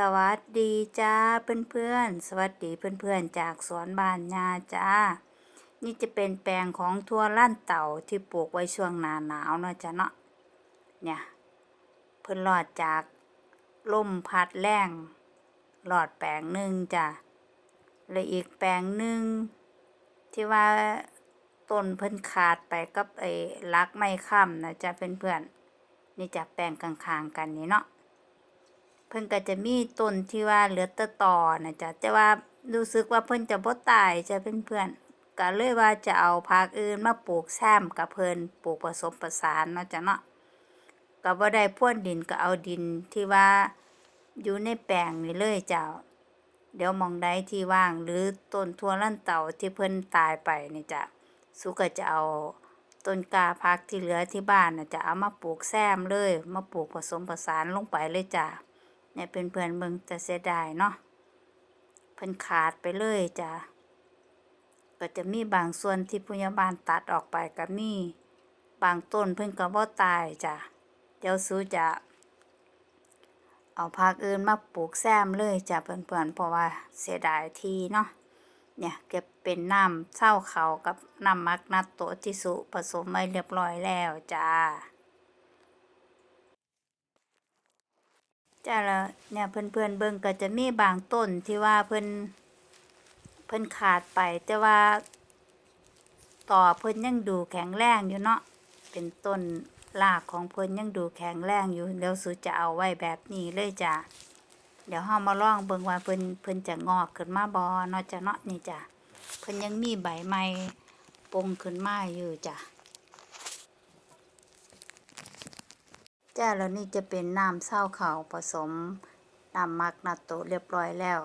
สวัสดีจ้าเพื่อนๆ สวัสดีเพื่อนๆ จากสวนบ้านยาจ้า นี่จะเป็นแปลงของทั่วล้านเต่าที่ปลูกไว้ช่วงหนาหนาวเนาะจ้ะเนาะ เนี่ย เพิ่นรอดจากลมพัดแรงรอดแปลงหนึ่งจ้ะและอีกแปลงหนึ่งที่ว่าต้นเพิ่นขาดไปกับไอ้ลักไม้ค้ำนะจ้ะเพื่อนๆนี่จะแปลงข้างๆกันนี่เนาะ เพิ่นก็จะมีต้นที่ว่าเหลือแต่ตอนะจ๊ะแต่ว่ารู้สึกว่าเพิ่นจะบ่ตายจ้ะเพื่อนๆก็เลยว่าจะเอาผักอื่นมาปลูกแซมกับเพิ่นปลูกผสมผสานเนาะจ้ะเนาะก็บ่ได้พ่วนดินก็เอาดินที่ว่าอยู่ในแปลงนี่เลยจ้ะเดี๋ยวมองใดที่ว่างหรือต้นทั่วลั่นเต่าที่เพิ่นตายไปนี่จ้ะสุก็จะเอาต้นกาพักที่เหลือที่บ้านน่ะจะเอามาปลูกแซมเลย มาปลูกผสมผสานลงไปเลยจ้ะ เนี่ยเป็นเพื่อนเบิ่งจะเสียดายเนาะเพิ่นขาดไปเลยจ้ะก็จะมีบางส่วนที่พยาบาลตัดออกไปก็มีบางต้นเพิ่นก็บ่ตายจ้ะเดี๋ยวสู้จะเอาภาคอื่นมาปลูกแซมเลยจ้ะเพื่อนๆเพราะว่าเสียดายทีเนาะเนี่ยเก็บเป็นน้ำเศร้าเขากับน้ำมักนัดโตที่สุผสมไว้เรียบร้อยแล้วจ้า จ้าแล้วเนี่ยเพื่อนๆเบิ่งก็จะมีบางต้นที่ว่าเพิ่อนเพิ่อนขาดไปแต่ว่าต่อเพิ่อนยังดูแข็งแรงอยู่เนาะเป็นต้นรากของเพิ่อนยังดูแข็งแรงอยู่เดี๋ยวสุจะเอาไว้แบบนี้เลยจ้ะเดี๋ยวเฮามาลองเบิ่งว่าเพิ่อนเพิ่อนจะงอกขึ้นมาบ่เนาะจ้ะเนาะนี่จ้ะเพิ่อนยังมีใบใหม่ปงขึ้นมาอยู่จ้ะ จ้าแล้วนี่จะเป็นน้ำเศร้าขาวผสมน้ำมักนาโตเรียบร้อยแล้ว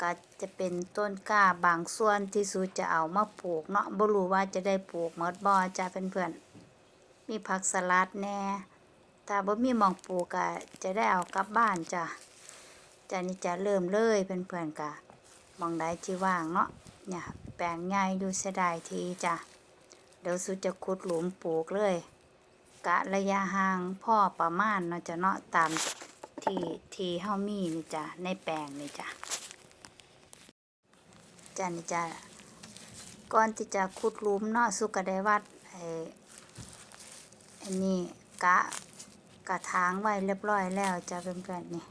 ก็จะเป็นต้นกล้าบางส่วนที่สูจะเอามาปลูกเนาะบ่รู้ว่าจะได้ปลูกหมดบ่จ้าเพื่อนๆมีผักสลัดแน่ถ้าบ่มีมองปลูกก็จะได้เอากลับบ้านจ้ะจ้านี่จะเริ่มเลยเพื่อนๆกะมองใดที่ว่างเนาะเนี่ยแปลงใหญ่ดูเสียดายทีจ้ะเดี๋ยวสูจะขุดหลุมปลูกเลย กะระยะห่างพ่อประมาณเนาะจะเนาะตามที่ที่เฮามีนี่จ้ะในแปลงนี่จ้ะจ้ะนี่จ้ะก่อนที่จะขุดลุมเนาะสุกได้วัดไอ้อันนี้กะกระถางไว้เรียบร้อยแล้วจ้ะเพื่อนๆนี่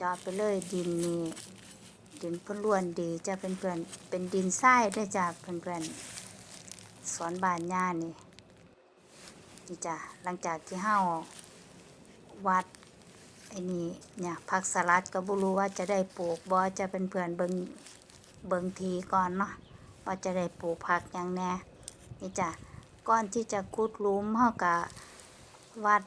จอดไปเลยดินนี่ดินพ่นล้วนดีจ้ะเพื่อนๆเป็นดินทรายด้วยจ้ะเพื่อนๆสอนบานย่านี่ นี่จ้ะหลังจากที่เฮาวัดไอ้นี่เนี่ยผักสลัดก็บ่รู้ว่าจะได้ปลูกบ่จะเป็นเพื่อนเบิงเบิงทีก่อนเนาะว่าจะได้ปลูกผักหยังแน่นี่จ้ะก่อนที่จะขุดลุมเฮาก็วัด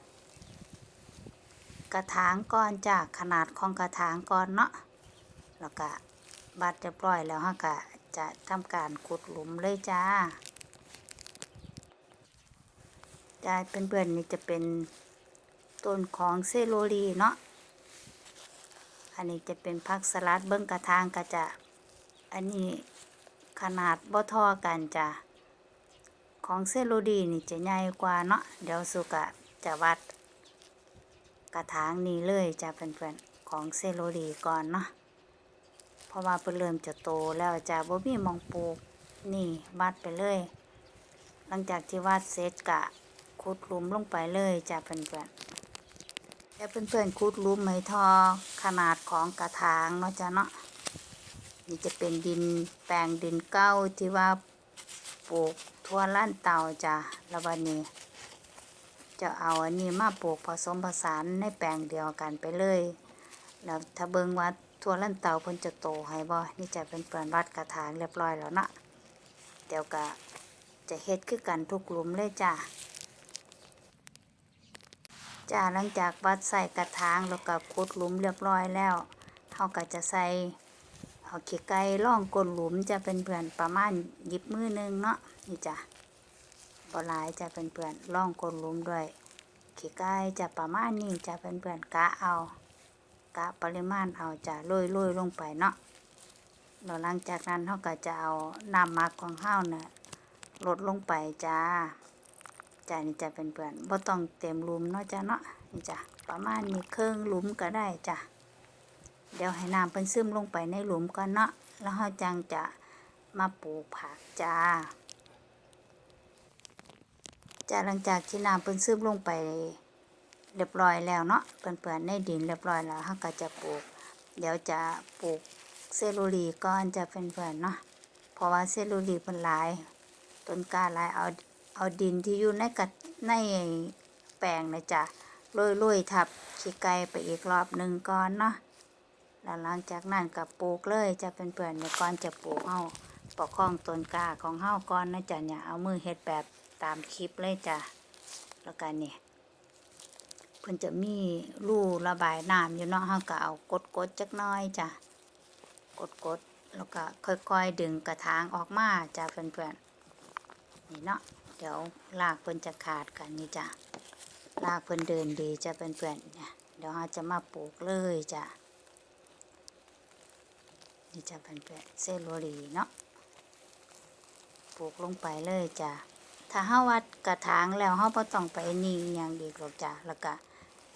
กระถางก่อนจ้ะขนาดของกระถางก่อนเนาะแล้วก็บัดเรียบร้อยแล้วเฮาก็จะทำการขุดหลุมเลยจ้า จะเป็นเพื่อนๆนี่จะเป็นต้นของเซโรลีเนาะ อันนี้จะเป็นผักสลัดเบิ้งกระทางก็จะ อันนี้ขนาดบ่เทอกันจ้ะ ของเซโรลีนี่จะใหญ่กว่าเนาะ เดี๋ยวสุกะจะวัด กระถางนี้เลยจ้ะเพื่อนๆของเซโรลีก่อนเนาะ เพราะว่าเพิ่นเริ่มจะโตแล้วจ้ะบ่มีมองปลูกนี่วัดไปเลย หลังจากที่วาดเสร็จกะ ขุดหลุมลงไปเลยจ้ะเพื่อนๆแล้วเพื่อนๆขุดหลุมไหมทอขนาดของกระถางเนาะจ้ะเนาะนี่จะเป็นดินแปลงดินเก้าที่ว่าปลูกทั่วล้านเต่าจ้ะแล้ววันนี้ จะเอาอันนี้มาปลูกผสมผสานในแปลงเดียวกันไปเลย แล้วถ้าเบิงว่าทั่วล้านเต่าเพิ่นจะโตให้บ่นี่จะเป็นเปิ่นวัดกระถางเรียบร้อยแล้วเนาะเดี๋ยวก็จะเฮ็ดคือกันทุกหลุมเลยจ้า จ้าหลังจากวัดใส่กระถางแล้วก็ขุดหลุมเรียบร้อยแล้วเฮาก็จะใส่เอาขี้ไก่ล่องก้นหลุมจะเป็นเพื่อนประมาณหยิบมือหนึงเนาะนี่จ้ะบ่หลายจะเป็นเพื่อนล่องก้นหลุมด้วยขี้ไก่จะประมาณนี้จะเป็นเพื่อนกะเอากะปริมาณเอาจะโรยโรยลงไปเนาะแล้วหลังจากนั้นเฮาก็จะเอาน้ำหมักของเฮาเนี่ยลดลงไปจ้า จ้านี่จะเป็นเพื่อนบ่ต้องเต็มลุมเนาะจ้าเนาะนี่จ้ะประมาณนี้ครึ่งลุมก็ได้จ้ะเดี๋ยวให้น้ำเพิ่นซึมลงไปในหลุมก่อนเนาะแล้วเฮาจังจะมาปลูกผักจ้าจ้าหลังจากที่น้ำเพิ่นซึมลงไปเรียบร้อยแล้วเนาะเปื่อนๆในดินเรียบร้อยแล้วเฮาก็จะปลูก เดี๋ยวจะปลูกเซลลูลีก่อนจะเป็นเพื่อนๆเนาะเพราะว่าเซลลูลีเพิ่นหลายต้นกล้าหลายเอา เอาดินที่อยู่ในกระในแปลงนะจ๊ะโรยๆทับขี้ไก่ไปอีกรอบหนึ่งก่อนเนาะแล้วหลังจากนั้นก็ปลูกเลยจะเป็นเพื่อนเดี๋ยวก่อนจะปลูกเฮาประคองต้นกล้าของเฮาก่อนนะจ๊ะเนี่ยเอามือเฮ็ดแบบตามคลิปเลยจ้ะแล้วกันเนี่เพิ่นจะมีรูระบายน้ำอยู่เนาะเฮาก็เอากดๆจักน้อยจ้ะกดๆแล้วก็ค่อยๆดึงกระถางออกมาจ้ะเพื่อนๆนี่เนาะ เดี๋ยวรากเพิ่นจะขาดกันนี่จ้ะรากเพิ่นเดินดีจะเพื่อนเนี่ยเดี๋ยวเฮาจะมาปลูกเลยจ้ะนี่จะเพื่อนเซลโลรีเนาะปลูกลงไปเลยจ้ะถ้าเฮาวัดกระถางแล้วเฮาบ่ต้องไปนี่อหยังอีกหรอกจ้ะแล้วก็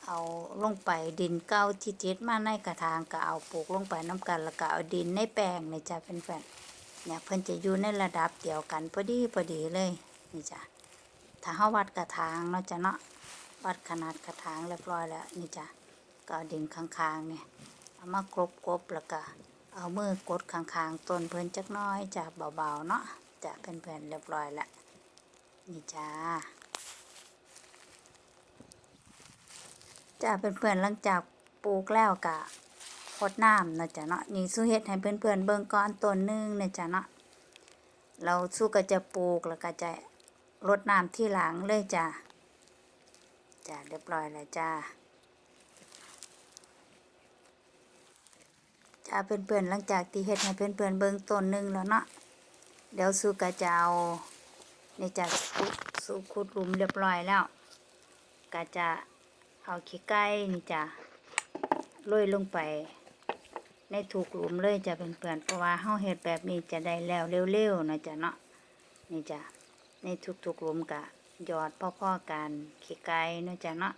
เอาลงไปดินเก่าที่ติดมาในกระถางก็เอาปลูกลงไปน้กันแล้วก็เอาดินในแปลงนี่จ้ะเพื่อนๆเนี่ยเพิ่นจะอยู่ในระดับเดียวกันพอดีพอดีเลย นี่จ้ะถ้าเฮาวัดกระถางเนาะจ้ะเนาะวัดขนาดกระถางเรียบร้อยแล้วนี่จ้ะก็เอาดินข้างๆเนี่ยเอามากรบๆแล้วก็เอามือกดข้างๆต้นเพิ่นจักน้อยจ้ะเบาๆเนาะจ้ะเพื่อนๆเรียบร้อยแล้วนี่จ้าจ้าเพื่อนๆหลังจากปลูกแล้วกะพดน้ำนะจ๊ะเนาะนี่สู้เฮ็ดให้เพื่อนๆเบิ่งก่อนต้นหนึงนะจ๊ะเนาะเราสู้ก็จะปลูกแล้วก็จะ รดน้ำที่หลังเลยจ้าจ้าเรียบร้อยแล้วจ้าจ้าเพื่อนๆหลังจากที่เฮ็ดให้เพื่อนๆเบิ่งต้นหนึ่งแล้วเนาะเดี๋ยวสูก็จะเอานี่จะสุสุขุดหลุมเรียบร้อยแล้วก็จะเอาขี้ไก่นี่จ้ะโรยลงไป ในถูกหลุมเลยจะเป็นเพื่อนเพราะว่าเฮาเฮ็ดแบบนี้จะได้แล้วเร็วๆนะจ๊ะเนาะนี่จ้ะ ในทุกๆหลุมกะหยอดพ่อๆกันขี้ไก่นะจ๊ะเนาะ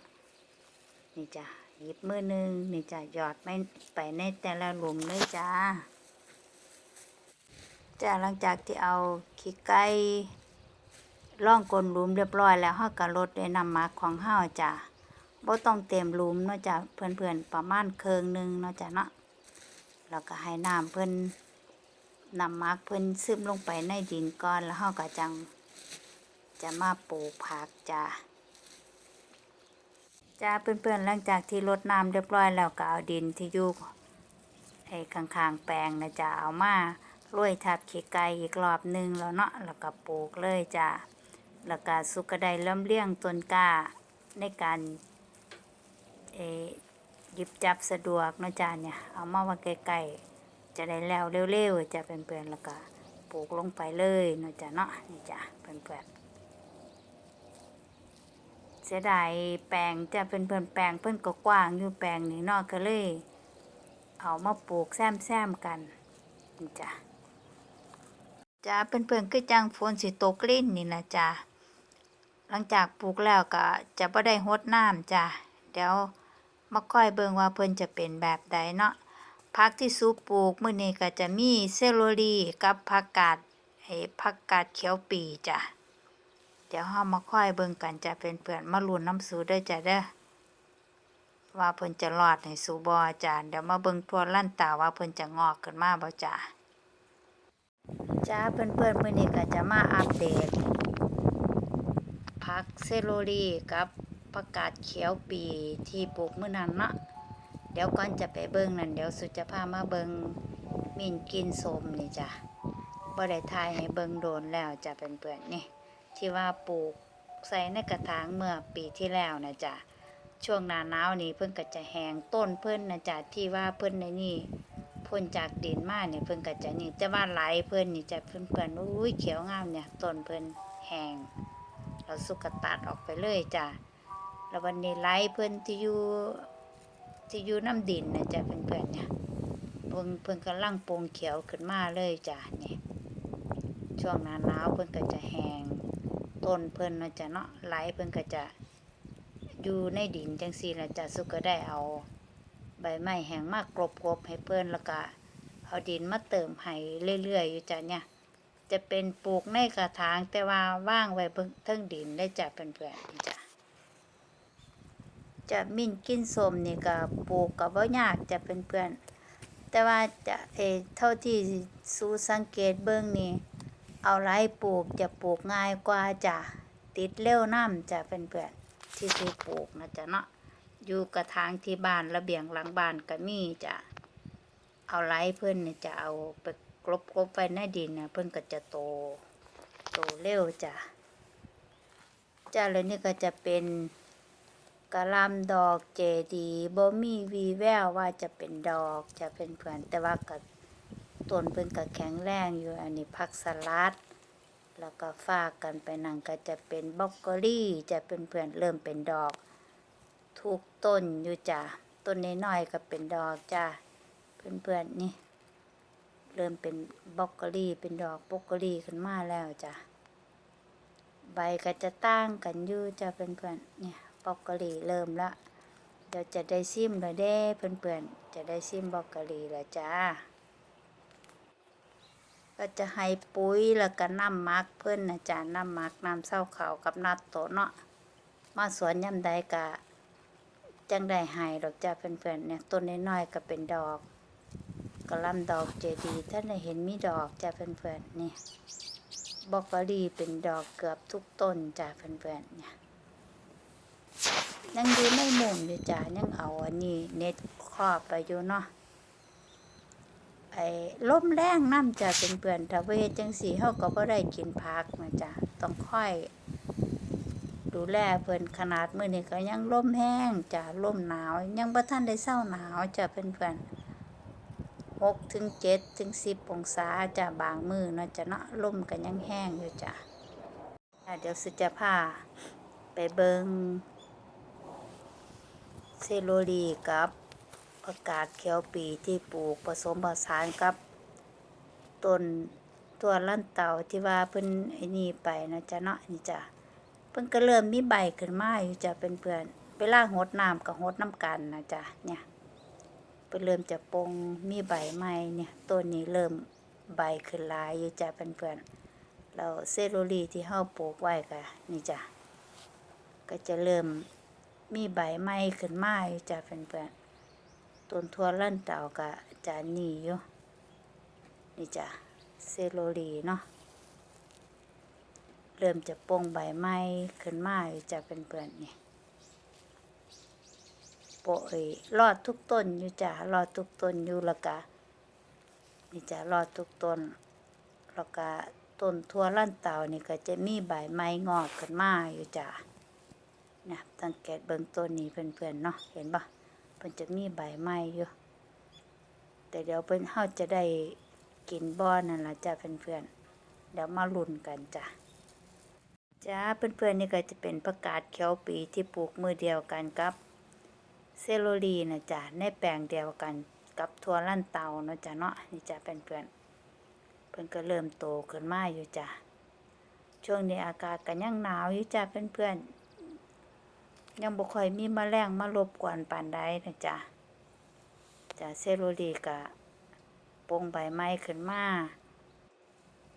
นี่จ้ะหยิบมือหนึ่งนี่จ้ะหยอดไม่ไปในแต่ละหลุมเลยจ้าจ้ะหลังจากที่เอาขี้ไก่ล่องกลนหลุมเรียบร้อยแล้วเฮาก็ลดด้วยน้ำหมักของเฮาจ้ะบ่ต้องเต็มหลุมเนาะจ้ะเพื่อนๆประมาณเครึ่งหนึ่งเนาะจ้ะเนาะแล้วก็ให้น้ำเพิ่อนน้ำมักเพิ่อนซึมลงไปในดินก่อนแล้วเฮาก็จัง จะมาปลูกผักจ้ะจ้าเพื่อนๆหลังจากที่รดน้ำเรียบร้อยแล้วก็เอาดินที่อยู่ไอ้ข้างๆแปลงนะจ้ะเอามาโรยทับขี้ไก่อีกรอบหนึงแล้วเนาะแล้วก็ปลูกเลยจ้ะแล้วก็สุกกระไดเริ่มเลี้ยงต้นกล้าในการเอหยิบจับสะดวกเนาะจ้าเนี่ยเอามาไว้ใกลๆจะได้แล้วเร็วๆจะเป็นเพื่อนๆแล้วก็ปลูกลงไปเลยเนาะจ้าเนาะนี่จ้าเพื่อนๆ สียดายแปลงจะเป็นเพื่อนแปลงเพิ่นก็กว้างอยู่แปลงนี้นาะก็เลย เอามาปลูกแซมๆกันจ้าจ้าเพื่อนๆคือจังฝนสิตกลิ้นนี่นะจ้าหลังจากปลูกแล้วก็จะบ่ได้รดน้ำจ้าเดี๋ยวมาค่อยเบิ่งว่าเพิ่นจะเป็นแบบใดเนาะผักที่สูปลูกมื้อนี้ก็จะมีเซลโลรีกับผักกาดไอ้ผักกาดเขียวปีจ้ะ เดี๋ยวเฮามาค่อยเบิ่งกันจะเป็นเพื่อนมาลุ้นน้ำสูเด้จ้ะเด้อว่าเพิ่นจะรอดให้สูบ่จ้ะเดี๋ยวมาเบิ่งทัวลั่นตาว่าเพิ่นจะงอกขึ้นมาบ่จ้ะจ้าเพื่อนๆมื้อนี้ก็จะมาอัปเดตผักเซโลรีกับผักกาดเขียวปีที่ปลูกมื้อนั้นเนาะเดี๋ยวก่อนจะไปเบิ่งนั่นเดี๋ยวสุจะพามาเบิ่งมินกินสมนี่จ้ะบ่ได้ทายให้เบิ่งโดนแล้วจ้ะเพื่อนๆนี่ ที่ว่าปลูกใส่ในกระถางเมื่อปีที่แล้วนะจ้ะช่วงหน้าหนาวนี่เพิ่นก็จะแห้งต้นเพิ่นนะจ้ะที่ว่าเพิ่นในนี่พ่นจากดินมาเนี่ยเพิ่นก็จะนี่แต่ว่าไหลเพิ่นนี่จะเพิ่นเพิ่นอุ้ยเขียวงามเนี่ยต้นเพิ่นแห้งเราสุกตัดออกไปเลยจ้ะแล้ววันนี้ไหลเพิ่นที่อยู่ที่อยู่น้ำดินนะจ้ะเพื่อนๆเนี่ยเพิ่นเพิ่นกำลังโปร่งเขียวขึ้นมาเลยจ้ะเนี่ยช่วงหน้าหนาวเพิ่นก็จะแห้ง ต้นเพิ่นนะจ้ะเนาะไหลเพิ่นก็จะอยู่ในดินจังซี่ละจ้ะสุก็ได้เอา ใบไม้แห้งมากกรบๆให้เพิ่นแล้วก็เอาดินมาเติมให้เรื่อยๆอยู่จ้ะเนี่ยจะเป็นปลูกในกระถางแต่ว่าว่างไว้เบิ่งเทิงดินได้จ้ะเพื่อนๆจ้ะจะมิ่นกินส้มนี่ก็ปลูกก็บ่ยากจะเป็นเพื่อนๆแต่ว่าจะเอเท่าที่สูสังเกตเบิ่งนี่ เอาไรปลูกจะปลูกง่ายกว่าจะติดเร็วน้ำจะเป็นเพื่อนที่สิปลูกนะจ๊ะเนาะอยู่กระถางที่บ้านระเบียงหลังบ้านก็มีจะเอาไรเพิ่อนเนี่ยจะเอาไปกลบกลบไว้ในดินนะเพิ่อนก็จะโตโตเร็วจ้ะจ้ะแล้วนี่ก็จะเป็นกะลำดอกเจดีบ่มีวีแววว่าจะเป็นดอกจะเป็นเพื่อนแต่ว่าก็ ต้นเพิ่นก็แข็งแรงอยู่อันนี้ผักสลัด แล้วก็ฝากกันไปนั่นก็จะเป็นบล็อกโคลี่จะเป็นเพื่อนเริ่มเป็นดอก ทุกต้นอยู่จ้ะต้นน้อยๆก็เป็นดอกจ้ะเพื่อนๆนี่ เริ่มเป็นบล็อกโคลี่เป็นดอกบล็อกโคลี่ขึ้นมาแล้วจ้ะใบก็จะตั้งกันอยู่จ้ะเพื่อนๆเนี่ยบล็อกโคลี่เริ่มละเดี๋ยวจะได้ซิมแล้วเด้เพื่อนๆจะได้ซิมบล็อกโคลี่แล้วจ้า ก็จะให้ปุ๋ยแล้วก็น้ำมักเพิ่อนนะจ๊ะน้ำมักน้ำเศร้าเขาวกับนัดโตเนาะมาสวนยำใดกะจังได้ให้ดอกจ้าเพื่อนๆเนี่ยต้นน้อยๆก็เป็นดอกกระลำดอกเจดีท่านได้เห็นมีดอกจ้าเพื่อนๆนี่บอกโคลี่เป็นดอกเกือบทุกต้นจ้าเพื่อนๆเนี่ยยังอยู่ในมุมอยู่จ้ายังเอาอันนี้เน็ตครอบไปอยู่เนาะ ไอ้ลมแรงน้ำจะเป็นเปื่อนถ้าเฮ็ดจังสีเฮาก็บ่ได้กินผักนะจ๊ะต้องค่อย ดูแลเพิ่นขนาดมื้อนี้ก็ยังลมแห้งจ้ะลมหนาว ยังบ่ทันได้เศร้าหนาวจ้ะเพื่อนๆ6ถึง7ถึง10องศาจ้ะบางมือเนาะจ้ะเนาะลมก็ยังแห้งอยู่จ้ะเดี๋ยวสิจะพาไปเบิงเซโลลีกับ ผักกาดเขียวปีที่ปลูกผสมผสานกับต้นตัวลั่นเต่าที่ว่าเพิ่นไอ้นี่ไปนะจ๊ะเนาะนี่จ้ะเพิ่นก็เริ่มมีใบขึ้นมาอยู่จ้ะเป็นเพื่อนๆเวลาหดน้ำก็หดน้ำกันนะจ๊ะเนี่ยเพิ่นเริ่มจะปงมีใบใหม่เนี่ยต้นนี้เริ่มใบขึ้นลายอยู่จ้ะเป็นเพื่อนๆแล้วเซลลูลีที่เฮาปลูกไว้ก็นี่จ้ะก็จะเริ่มมีใบใหม่ขึ้นมาอยู่จ้ะเป็นเพื่อน ต้นทั่วลั่นเต่าก็จะนี่อยู่นี่จ้ะเซโลลีเนาะเริ่มจะโป่งใบไม้ขึ้นมาอยู่จะเป็นเปื่อนๆนี่โปะยรอดทุกต้นอยู่จ้ะรอดทุกต้นอยู่ล้วก็นี่จ้ะรอดทุกต้นแล้วก็ต้นทั่วลั่นเต่านี่ก็จะมีใบไม้งอกขึ้นมาอยู่จ้ะเนี่ยสังเกตเบิ่งต้นนี้เพื่อนๆเนาะเห็นปะ พิ่นจะมีใบไม้อยู่ แต่เดี๋ยวเพิ่นเฮาจะได้กินบ่อนั่นล่ะจ้ะเพื่อนๆเดี๋ยวมาลุ้นกันจ้ะจ้าเพื่อนๆนี่ก็จะเป็นประกาศเขียวปีที่ปลูกมือเดียวกันกับเซโลลีนะจ้ะในแปลงเดียวกันกับทัวลั่นเตาเนาะจ้ะเนาะนี่จ้ะเพื่อนๆเพิ่นก็เริ่มโตขึ้นมาอยู่จ้ะช่วงนี้อากาศก็ยังหนาวอยู่จ้ะเพื่อนๆ ยังบ่ค่อยมีแมลงมารบกวนปานใดนะจ๊ะจ้ะเซลลูลีกะปงใบไม้ขึ้นมา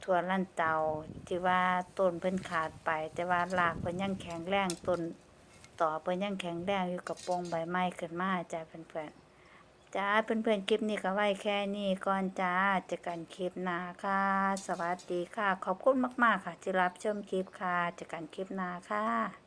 ทั่วลั่นเตาที่ว่าต้นเพิ่นขาดไป แต่ว่ารากเพิ่นยังแข็งแรงต้นต่อเพิ่นยังแข็งแรงอยู่กับปงใบไม้ขึ้นมาจ้ะเพื่อนๆจ้าเพื่อนๆคลิปนี้ก็ไว้แค่นี้ก่อนจ้าเจอกันคลิปหน้าค่ะสวัสดีค่ะ ขอบคุณมากๆค่ะ ที่รับชมคลิปค่ะเจอกันคลิปหน้าค่ะ